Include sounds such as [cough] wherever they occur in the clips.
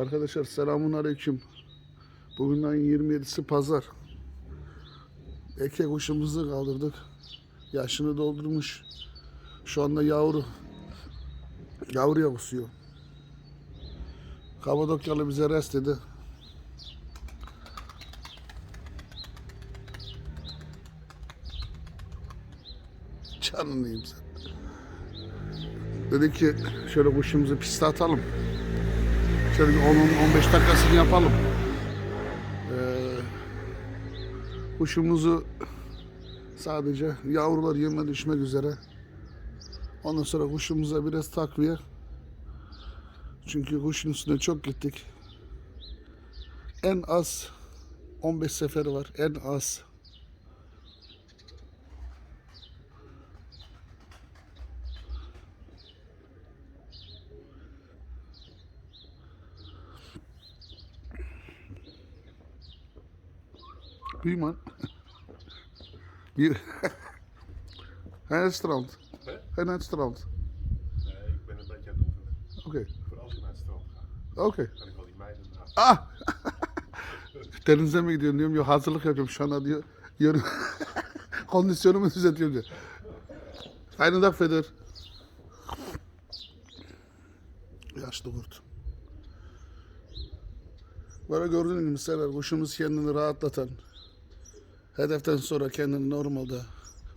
Arkadaşlar selamun aleyküm. Bugün ayın 27'si pazar. Eke kuşumuzu kaldırdık. Yaşını doldurmuş. Şu anda yavru. Yavruya kusuyor. Kabadokyalı bize rest dedi. Canını yiyeyim sen. Dedi ki şöyle kuşumuzu piste atalım. Bir 10-15 dakikasını yapalım. Ee, kuşumuzu sadece yavrular yeme düşmek üzere. Ondan sonra kuşumuza biraz takviye. Çünkü kuşun üstüne çok gittik. En az 15 seferi var. En az. Wie man? Hier. Hij [laughs] het strand. Hè? Hij naar het strand. Nee, ik ben een beetje aan het oefenen. Oké. Voor als ik naar het strand ga, Oké. kan ik wel die meiden naast. Ah! Denize gidiyorsun diyorum. Yok hazırlık yapıyorum şu anda diyor. Yarın kondisyonumu düzeltiyorum diyor. Aynı dak Feder. Yaşlı kurt. Böyle gördüğün gibi mesela kuşumuz kendini rahatlatan, hedeften sonra kendini normalde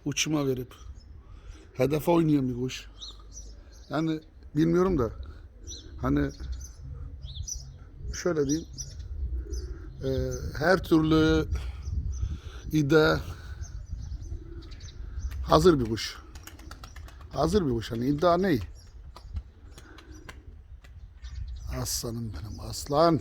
uçuma verip hedef oynayan bir kuş. Yani bilmiyorum da hani şöyle diyeyim e, her türlü iddia hazır bir kuş. Hazır bir kuş. Hani iddia ne? Aslanım benim aslan.